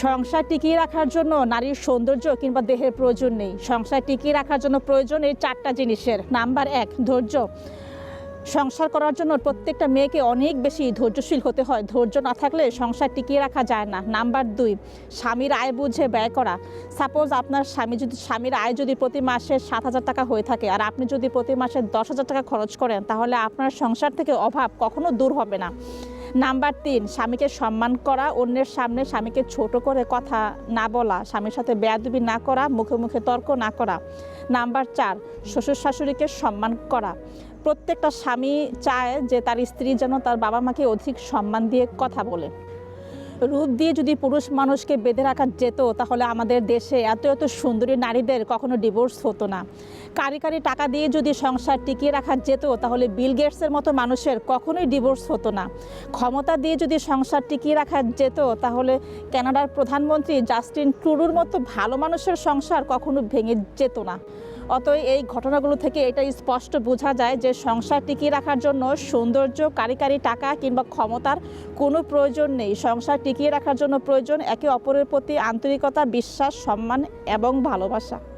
সংসার টিকিয়ে রাখার জন্য নারীর সৌন্দর্য কিংবা দেহের প্রয়োজন নেই। সংসার টিকিয়ে রাখার জন্য প্রয়োজন এই চারটা জিনিসের। নাম্বার এক, ধৈর্য। সংসার করার জন্য প্রত্যেকটা মেয়েকে অনেক বেশি ধৈর্যশীল হতে হয়। ধৈর্য না থাকলে সংসার টিকিয়ে রাখা যায় না। নাম্বার দুই, স্বামীর আয় বুঝে ব্যয় করা। সাপোজ আপনার স্বামী যদি, স্বামীর আয় যদি প্রতি মাসে সাত হাজার টাকা হয়ে থাকে আর আপনি যদি প্রতি মাসে দশ হাজার টাকা খরচ করেন, তাহলে আপনার সংসার থেকে অভাব কখনো দূর হবে না। নাম্বার তিন, স্বামীকে সম্মান করা, অন্যের সামনে স্বামীকে ছোট করে কথা না বলা, স্বামীর সাথে বেয়াদুবি না করা, মুখে মুখে তর্ক না করা। নাম্বার চার, শ্বশুর শাশুড়িকে সম্মান করা। প্রত্যেকটা স্বামী চায় যে তার স্ত্রী যেন তার বাবা মাকে অধিক সম্মান দিয়ে কথা বলে। রূপ দিয়ে যদি পুরুষ মানুষকে বেঁধে রাখা যেত, তাহলে আমাদের দেশে এত এত সুন্দরী নারীদের কখনো ডিভোর্স হতো না। কারি কারি টাকা দিয়ে যদি সংসার টিকিয়ে রাখা যেত, তাহলে বিল গেটসের মতো মানুষের কখনোই ডিভোর্স হতো না। ক্ষমতা দিয়ে যদি সংসার টিকিয়ে রাখা যেত, তাহলে কানাডার প্রধানমন্ত্রী জাস্টিন ট্রুডুর মতো ভালো মানুষের সংসার কখনো ভেঙে যেত না। অতএব এই ঘটনাগুলো থেকে এটা স্পষ্ট বোঝা যায় যে সংসার টিকিয়ে রাখার জন্য সৌন্দর্য, কারি কারি টাকা কিংবা ক্ষমতার কোনো প্রয়োজন নেই। সংসার টিকিয়ে রাখার জন্য প্রয়োজন একে অপরের প্রতি আন্তরিকতা, বিশ্বাস, সম্মান এবং ভালোবাসা।